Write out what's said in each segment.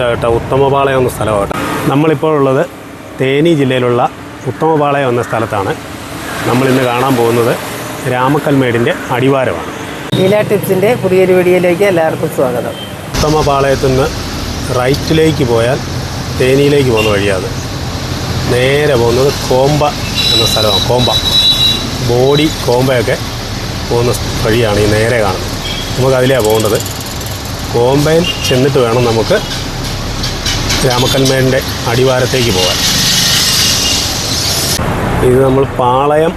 ഇതാകട്ടെ ഉത്തമപാളയം എന്ന സ്ഥലമാകട്ടെ. നമ്മളിപ്പോൾ ഉള്ളത് തേനി ജില്ലയിലുള്ള ഉത്തമപാളയം എന്ന സ്ഥലത്താണ്. നമ്മളിന്ന് കാണാൻ പോകുന്നത് രാമക്കൽമേടിന്റെ അടിവാരമാണ്. ലീല ടിപ്സിന്റെ പുതിയൊരു വീഡിയോയിലേക്ക് എല്ലാവർക്കും സ്വാഗതം. ഉത്തമപാളയത്തു നിന്ന് റൈറ്റിലേക്ക് പോയാൽ തേനിയിലേക്ക് പോകുന്ന വഴിയാണ് നേരെ പോകുന്നത് കോമ്പ എന്ന സ്ഥലമാണ്. കോമ്പ. ബോഡി കോമ്പയൊക്കെ പോകുന്ന വഴിയാണ് ഈ നേരെ കാണുന്നത്. നമുക്ക് അതിലാണ് പോകേണ്ടത്. കോമ്പയിൽ ചെന്നിട്ട് വേണം നമുക്ക് രാമക്കൽമേടിന്റെ അടിവാരത്തേക്ക് പോകാൻ. ഇത് നമ്മൾ പാളയം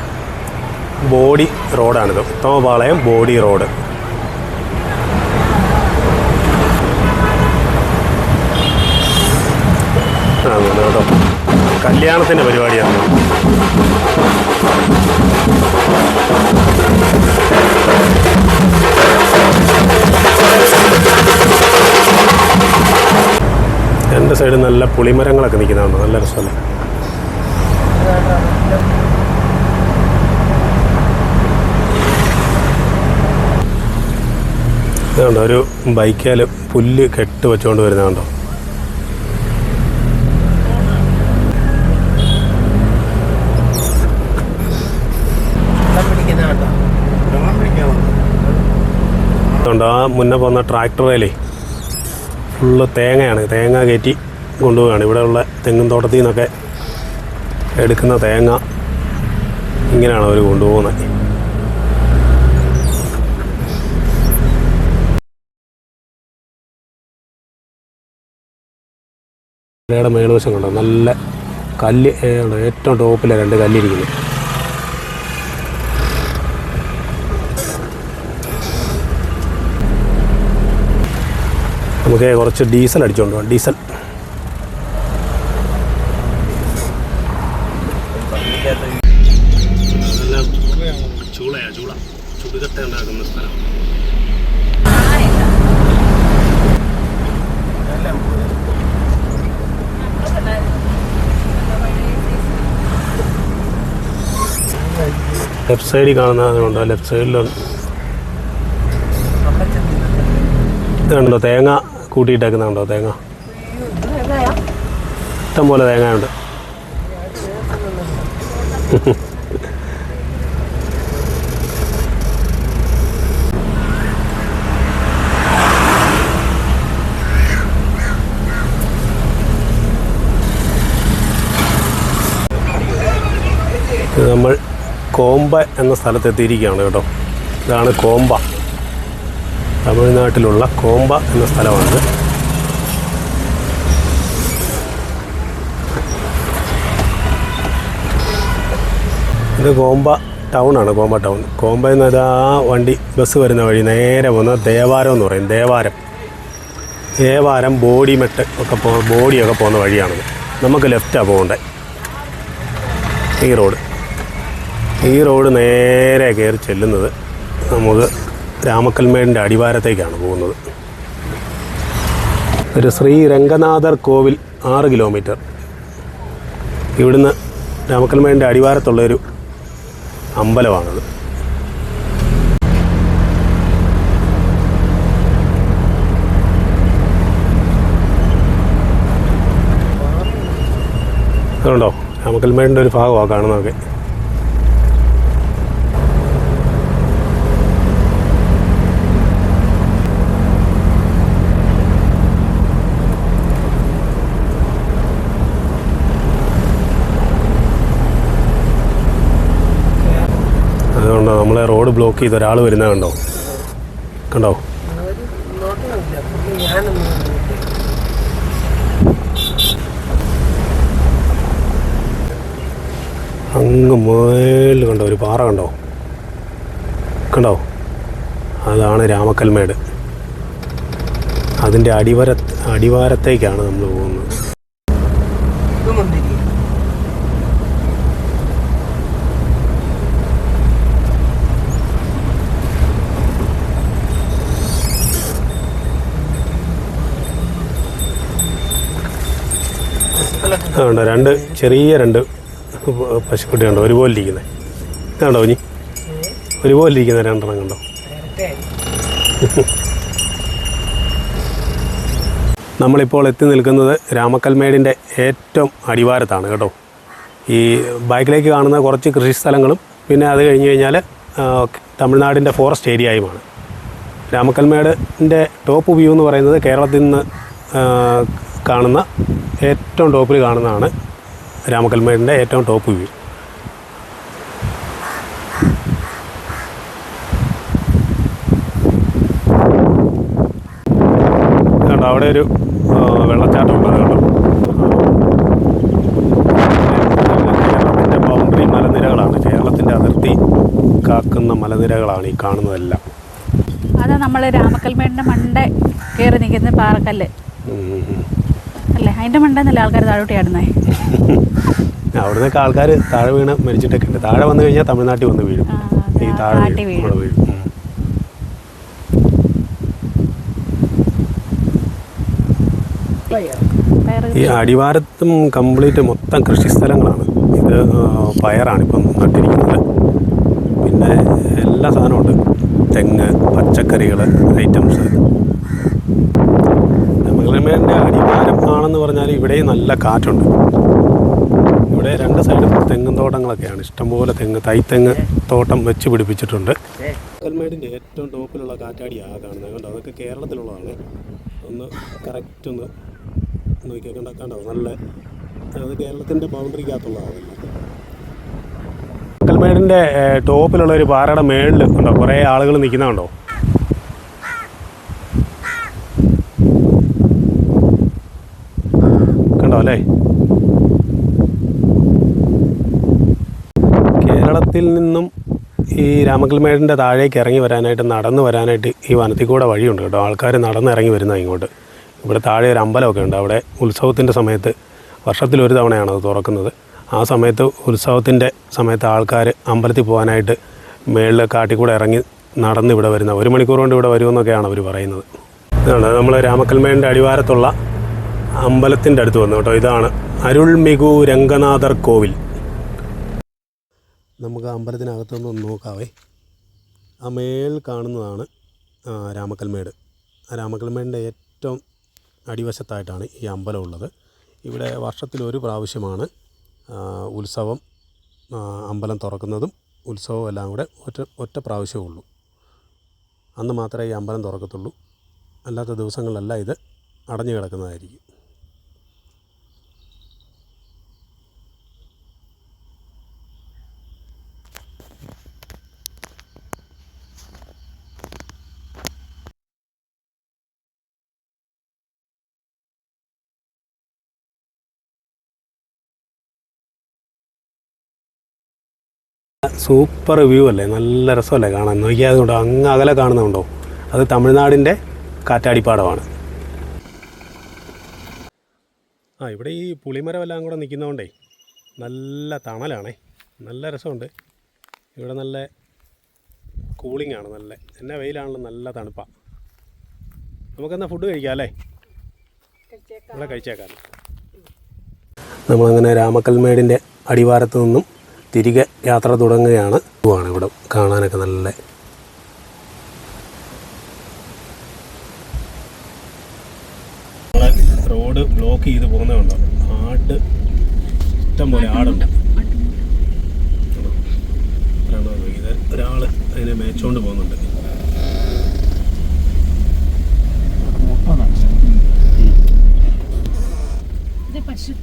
ബോഡി റോഡാണിത്. ഉത്തമപാളയം ബോഡി റോഡ്. കേട്ടോ കല്യാണത്തിന്റെ പരിപാടിയാണ്. രണ്ട് സൈഡ് നല്ല പുളിമരങ്ങളൊക്കെ നിൽക്കുന്നതാണ് നല്ല രസമല്ല ഇതുണ്ട് ഒരു ബൈക്കാൽ പുല്ല് കെട്ട് വെച്ചുകൊണ്ട് വരുന്നത് കണ്ടോ? വെള്ളം പിടിക്കുന്ന കേട്ടോ അതുകൊണ്ട് ആ മുന്നേ പോകുന്ന ട്രാക്ടറേലേ ഫുള്ള് തേങ്ങയാണ്. തേങ്ങ കയറ്റി കൊണ്ടുപോവുകയാണ്. ഇവിടെയുള്ള തെങ്ങും തോട്ടത്തിൽ നിന്നൊക്കെ എടുക്കുന്ന തേങ്ങ ഇങ്ങനെയാണ് അവർ കൊണ്ടുപോകുന്നത്. മലയുടെ മേൽവശം നല്ല കല്ല് ഏറ്റവും ടോപ്പിലെ രണ്ട് കല്ലിരിക്കുന്നു. നമുക്ക് കുറച്ച് ഡീസൽ അടിച്ചുകൊണ്ട് പോകാം ഡീസൽ. ചൂളയാ ചൂള. ചുടുകട്ട ഉണ്ടാക്കുന്ന സ്ഥലം. ലെഫ്റ്റ് സൈഡിൽ കാണുന്നതുകൊണ്ട് ലെഫ്റ്റ് സൈഡിൽ ഇതുണ്ടോ തേങ്ങ കൂട്ടിയിട്ടേക്കുന്നുണ്ടോ തേങ്ങ? ഇഷ്ടം പോലെ തേങ്ങയുണ്ട്. നമ്മൾ കോമ്പ എന്ന സ്ഥലത്ത് എത്തിയിരിക്കുകയാണ് കേട്ടോ. ഇതാണ് കോമ്പ. തമിഴ്നാട്ടിലുള്ള കോമ്പ എന്ന സ്ഥലമാണ്. ഇത് കോമ്പ ടൗൺ ആണ് കോമ്പ ടൗൺ. കോമ്പ നിന്ന് ആ വണ്ടി ബസ് വരുന്ന വഴി നേരെ പോകുന്ന ദേവാരം എന്ന് പറയും ദേവാരം. ദേവാരം ബോഡി മെട്ട് ഒക്കെ പോ ബോഡിയൊക്കെ പോകുന്ന വഴിയാണത്. നമുക്ക് ലെഫ്റ്റാണ് പോകേണ്ടത് ഈ റോഡ്. ഈ റോഡ് നേരെ കയറി ചെല്ലുന്നത് നമുക്ക് രാമക്കൽമേടിന്റെ അടിവാരത്തേക്കാണ് പോകുന്നത്. ഒരു ശ്രീ രംഗനാഥർ കോവിൽ ആറ് കിലോമീറ്റർ. ഇവിടുന്ന് രാമക്കൽമേടിന്റെ അടിവാരത്തുള്ളൊരു അമ്പലമാണത്. അതുകൊണ്ടോ രാമക്കൽമേടിന്റെ ഒരു ഭാഗമാണ് കാണുന്നതൊക്കെ അതുകൊണ്ട് നമ്മളെ റോഡ് ബ്ലോക്ക് ചെയ്ത് ഒരാൾ വരുന്നത് കണ്ടോ? കണ്ടോ. അങ്ങ് മേളിൽ കണ്ടോ? ഒരു പാറ കണ്ടോ? കണ്ടോ? അതാണ് രാമക്കൽമേട്. അതിന്റെ അടിവര അടിവാരത്തേക്കാണ് നമ്മൾ പോകുന്നത്. അതുകൊണ്ട് രണ്ട് ചെറിയ രണ്ട് പശുക്കുട്ടിയുണ്ടോ ഒരുപോലെ ഇരിക്കുന്നത് കണ്ടോ ഇനി ഒരുപോലെ ഇരിക്കുന്ന രണ്ടെണ്ണം കണ്ടോ? നമ്മളിപ്പോൾ എത്തി നിൽക്കുന്നത് രാമക്കൽമേടിന്റെ ഏറ്റവും അടിവാരത്താണ് കേട്ടോ. ഈ ബാക്കിലേക്ക് കാണുന്ന കുറച്ച് കൃഷി സ്ഥലങ്ങളും പിന്നെ അത് കഴിഞ്ഞ് കഴിഞ്ഞാൽ തമിഴ്നാടിന്റെ ഫോറസ്റ്റ് ഏരിയയുമാണ്. രാമക്കൽമേടിന്റെ ടോപ്പ് വ്യൂ എന്ന് പറയുന്നത് കേരളത്തിൽ നിന്ന് കാണുന്ന ഏറ്റവും ടോപ്പിൽ കാണുന്നതാണ് രാമക്കൽമേടിന്റെ ഏറ്റവും ടോപ്പ് വ്യൂ. കണ്ടോ അവിടെ ഒരു വെള്ളച്ചാട്ടം ഉണ്ട് കേട്ടോ കേരളത്തിന്റെ ബൗണ്ടറി മലനിരകളാണ്. കേരളത്തിന്റെ അതിർത്തി കാക്കുന്ന മലനിരകളാണ് ഈ കാണുന്നതെല്ലാം. അതാ നമ്മൾ രാമക്കൽമേടിന്റെ മണ്ട കയറി നിൽക്കുന്ന പാറക്കല്ല്. ഉം, അതിന്റെ മണ്ടെന്നല്ലേ ആൾക്കാർ താഴോട്ട് ചാടുന്നേ? അവിടുന്നൊക്കെ ആൾക്കാർ താഴെ വീണ് മരിച്ചിട്ടൊക്കെ ഉണ്ട്. താഴെ വന്നു കഴിഞ്ഞാൽ തമിഴ്നാട്ടിൽ വന്ന് വീഴും. ഈ താഴെ വീഴും. ഈ അടിവാരത്തും കംപ്ലീറ്റ് മൊത്തം കൃഷിസ്ഥലങ്ങളാണ് ഇത് പയറാണ് ഇപ്പം നട്ടിരിക്കുന്നത്. പിന്നെ എല്ലാ സാധനമുണ്ട് തെങ്ങ് പച്ചക്കറികൾ ഐറ്റംസ്. അടിവാരം ആണെന്ന് പറഞ്ഞാൽ ഇവിടെയും നല്ല കാറ്റുണ്ട്. ഇവിടെ രണ്ട് സൈഡും തെങ്ങും തോട്ടങ്ങളൊക്കെയാണ്. ഇഷ്ടംപോലെ തെങ്ങ് തൈത്തെങ്ങ് തോട്ടം വെച്ച് പിടിപ്പിച്ചിട്ടുണ്ട്. കൽമേടിന്റെ ഏറ്റവും ടോപ്പിലുള്ള കാറ്റാടിയാണ് കാണുന്നത് കണ്ടോ അതൊക്കെ കേരളത്തിലുള്ളതാണ്. ഒന്ന് കറക്റ്റ് ഒന്ന് നോക്കിയാൽ കണ്ടോ കണ്ടോ നല്ല അത് കേരളത്തിന്റെ ബൗണ്ടറിക്കകത്തുള്ളതാണ് കൽമേടിന്റെ ടോപ്പിലുള്ള ഒരു പാറയുടെ മേളിൽ ഉണ്ടോ കുറേ ആളുകൾ നിൽക്കുന്നുണ്ടോ കണ്ടോ അല്ലേ കേരളത്തിൽ നിന്നും ഈ രാമക്കൽമേടിന്റെ താഴേക്ക് ഇറങ്ങി വരാനായിട്ട് നടന്ന് വരാനായിട്ട് ഈ വനത്തിൽ കൂടെ വഴിയുണ്ട് കേട്ടോ. ആൾക്കാർ നടന്ന് ഇറങ്ങി വരുന്നത് ഇങ്ങോട്ട്. ഇവിടെ താഴെ ഒരു അമ്പലമൊക്കെ ഉണ്ട്. അവിടെ ഉത്സവത്തിന്റെ സമയത്ത് വർഷത്തിൽ ഒരു തവണയാണ് അത് തുറക്കുന്നത്. ആ സമയത്ത് ഉത്സവത്തിന്റെ സമയത്ത് ആൾക്കാർ അമ്പലത്തിൽ പോകാനായിട്ട് മേളിൽ കാട്ടിൽ കൂടെ ഇറങ്ങി നടന്ന് ഇവിടെ വരുന്ന ഒരു മണിക്കൂർ കൊണ്ട് ഇവിടെ വരുമെന്നൊക്കെയാണ് അവർ പറയുന്നത്. ഇതാണ് നമ്മൾ രാമക്കൽമേടിന്റെ അടിവാരത്തുള്ള അമ്പലത്തിന്റെ അടുത്ത് വന്നു കേട്ടോ. ഇതാണ് അരുൾമികു രംഗനാഥർ കോവിൽ. നമുക്ക് അമ്പലത്തിനകത്തുനിന്ന് നോക്കാവേ. ആ മേൽ കാണുന്നതാണ് രാമക്കൽമേട്. ആ രാമക്കൽമേടിന്റെ ഏറ്റവും അടിവശത്തായിട്ടാണ് ഈ അമ്പലം ഉള്ളത്. ഇവിടെ വർഷത്തിൽ ഒരു പ്രാവശ്യമാണ് ഉത്സവം അമ്പലം തുറക്കുന്നതും ഉത്സവം എല്ലാം കൂടെ ഒറ്റ ഒറ്റ പ്രാവശ്യമേ ഉള്ളൂ. അന്ന് മാത്രമേ ഈ അമ്പലം തുറക്കത്തുള്ളൂ. അല്ലാത്ത ദിവസങ്ങളിലല്ല ഇത് അടഞ്ഞു കിടക്കുന്നതായിരിക്കും. സൂപ്പർ വ്യൂ അല്ലേ? നല്ല രസമല്ലേ കാണാൻ. നോക്കിയാൽ അതുകൊണ്ട് അങ്ങ് അകലെ കാണുന്നുണ്ടോ? അത് തമിഴ്നാടിന്റെ കാറ്റാടിപ്പാടമാണ്. ആ ഇവിടെ ഈ പുളിമരമെല്ലാം കൂടെ നിൽക്കുന്നതുകൊണ്ടേ നല്ല തണലാണേ. നല്ല രസമുണ്ട്. ഇവിടെ നല്ല കൂളിംഗ് ആണ് നല്ല. എന്നെ വെയിലാണല്ലോ നല്ല തണുപ്പാണ് നമുക്കെന്നാൽ ഫുഡ് കഴിക്കാം അല്ലേ? ഇവിടെ കഴിച്ചേക്കാം. നമ്മളങ്ങനെ രാമക്കൽമേടിന്റെ അടിവാരത്ത് നിന്നും തിരികെ യാത്ര തുടങ്ങുകയാണ്. ആണ് ഇവിടെ. കാണാനൊക്കെ നല്ല റോഡ് ബ്ലോക്ക് ചെയ്ത് പോകുന്നതുണ്ടോ ആട് ഇഷ്ടം പോലെ ആടുണ്ട്. ഇത് ഒരാൾ അതിനെ മേച്ചോണ്ട് പോകുന്നുണ്ട്. ഇത് പശു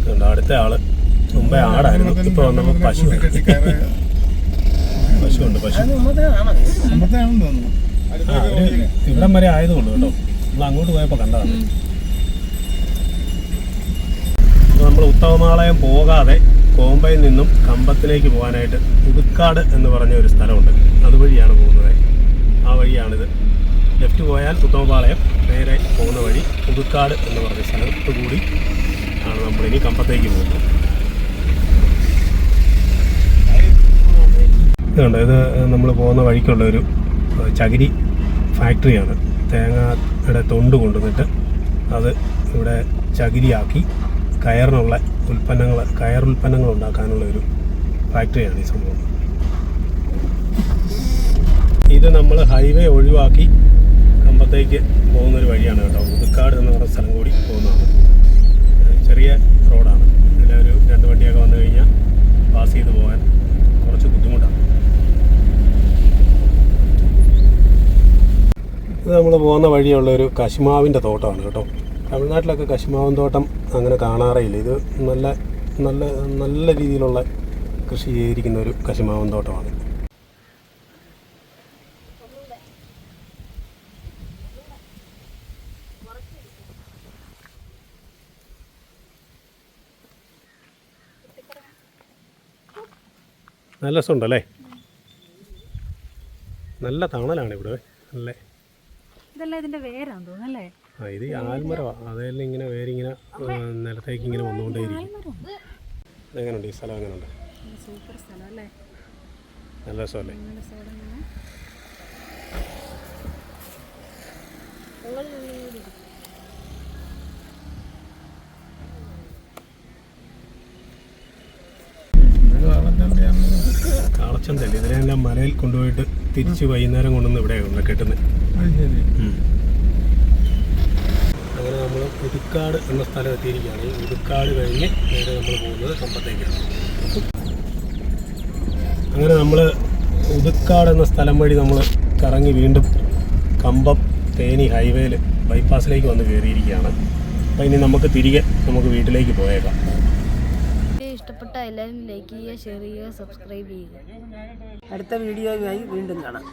ഇതുണ്ട് അടുത്ത ആൾ മുമ്പേ ആടായിരുന്നു. ഇപ്പൊ വന്നപ്പോ പശു. പശുണ്ട് പശു ഉണ്ട് പശു ഇവിടം വരെ ആയതുകൊണ്ട് കേട്ടോ. നമ്മൾ അങ്ങോട്ട് പോയപ്പോ കണ്ടതാണ്. നമ്മൾ ഉത്തമമാളയം പോകാതെ കോമ്പയിൽ നിന്നും കമ്പത്തിലേക്ക് പോകാനായിട്ട് പുതുക്കാട് എന്ന് പറഞ്ഞ ഒരു സ്ഥലമുണ്ട്. അതുവഴിയാണ് പോകുന്നത്. ആ വഴിയാണിത്. ലെഫ്റ്റ് പോയാൽ ഉത്തമപാളയം നേരെ പോകുന്ന വഴി പുതുക്കാട് എന്ന് പറഞ്ഞ സ്ഥലത്ത് കൂടി ആണ് നമ്മളിനി കമ്പത്തേക്ക് പോകുന്നത്. ഇതുണ്ട് ഇത് നമ്മൾ പോകുന്ന വഴിക്കുള്ള ഒരു ചകിരി ഫാക്ടറിയാണ്. തേങ്ങയുടെ തൊണ്ട് കൊണ്ടുവന്നിട്ട് അത് ഇവിടെ ചകിരിയാക്കി കയറിനുള്ള ഉൽപ്പന്നങ്ങൾ കയർ ഉൽപ്പന്നങ്ങൾ ഉണ്ടാക്കാനുള്ള ഒരു ഫാക്ടറിയാണ് ഈ സംഭവം. ഇത് നമ്മൾ ഹൈവേ ഒഴിവാക്കി കമ്പത്തേക്ക് പോകുന്നൊരു വഴിയാണ് കേട്ടോ. ഉതുക്കാട് എന്ന് പറഞ്ഞ സ്ഥലം കൂടി പോകുന്നതാണ്. ചെറിയ റോഡാണ്. ഒരു രണ്ട് വണ്ടിയൊക്കെ വന്നു കഴിഞ്ഞാൽ പാസ് ചെയ്ത് പോകാൻ കുറച്ച് ബുദ്ധിമുട്ടാണ്. ഇത് നമ്മൾ പോകുന്ന വഴിയുള്ള ഒരു കശുമാവിന്റെ തോട്ടമാണ് കേട്ടോ. തമിഴ്നാട്ടിലൊക്കെ കശുമാവിൻ തോട്ടം അങ്ങനെ കാണാറേയില്ല. ഇത് നല്ല നല്ല നല്ല രീതിയിലുള്ള കൃഷി ചെയ്തിരിക്കുന്ന ഒരു കശുമാവൻ തോട്ടമാണ്. നല്ല രസമുണ്ടല്ലേ? നല്ല തണലാണ് ഇവിടെ. നല്ല ഇതെല്ലാം ഇതിന്റെ വേരാന്ന് തോന്നുന്നു അല്ലേ? ആ ഇത് ആൽമരമാണ് അതെല്ലാം ഇങ്ങനെ വേരിങ്ങനെ നിലത്തേക്ക് ഇങ്ങനെ വന്നുകൊണ്ടേയിരിക്കും എങ്ങനെയുണ്ട് ഈ സ്ഥലം എങ്ങനെയുണ്ട് സൂപ്പർ സ്ഥലം അല്ലേ? നല്ല രസമല്ലേ? നല്ല കാളച്ചന്തല്ലേ ഇതിനെല്ലാം മലയിൽ കൊണ്ടുപോയിട്ട് തിരിച്ച് വൈകുന്നേരം കൊണ്ടുവന്ന് ഇവിടെ ഉള്ള കെട്ടുന്നത് അങ്ങനെ നമ്മൾ പുതുക്കാട് എന്ന സ്ഥലം എത്തിയിരിക്കുകയാണ്. ഈ പുതുക്കാട് കഴിഞ്ഞ് നേരെ നമ്മൾ പോകുന്നത് കമ്പത്തേക്കാണ്. അങ്ങനെ നമ്മൾ ഉതുക്കാട് എന്ന സ്ഥലം വഴി നമ്മൾ കറങ്ങി വീണ്ടും കമ്പം തേനി ഹൈവേയിൽ ബൈപ്പാസിലേക്ക് വന്ന് കയറിയിരിക്കുകയാണ് അപ്പോൾ ഇനി നമുക്ക് തിരികെ നമുക്ക് വീട്ടിലേക്ക് പോയേക്കാം. എല്ലാവരും ലൈക്ക് ചെയ്യുക ഷെയർ ചെയ്യുക സബ്സ്ക്രൈബ് ചെയ്യുക. അടുത്ത വീഡിയോയുമായി വീണ്ടും കാണാം.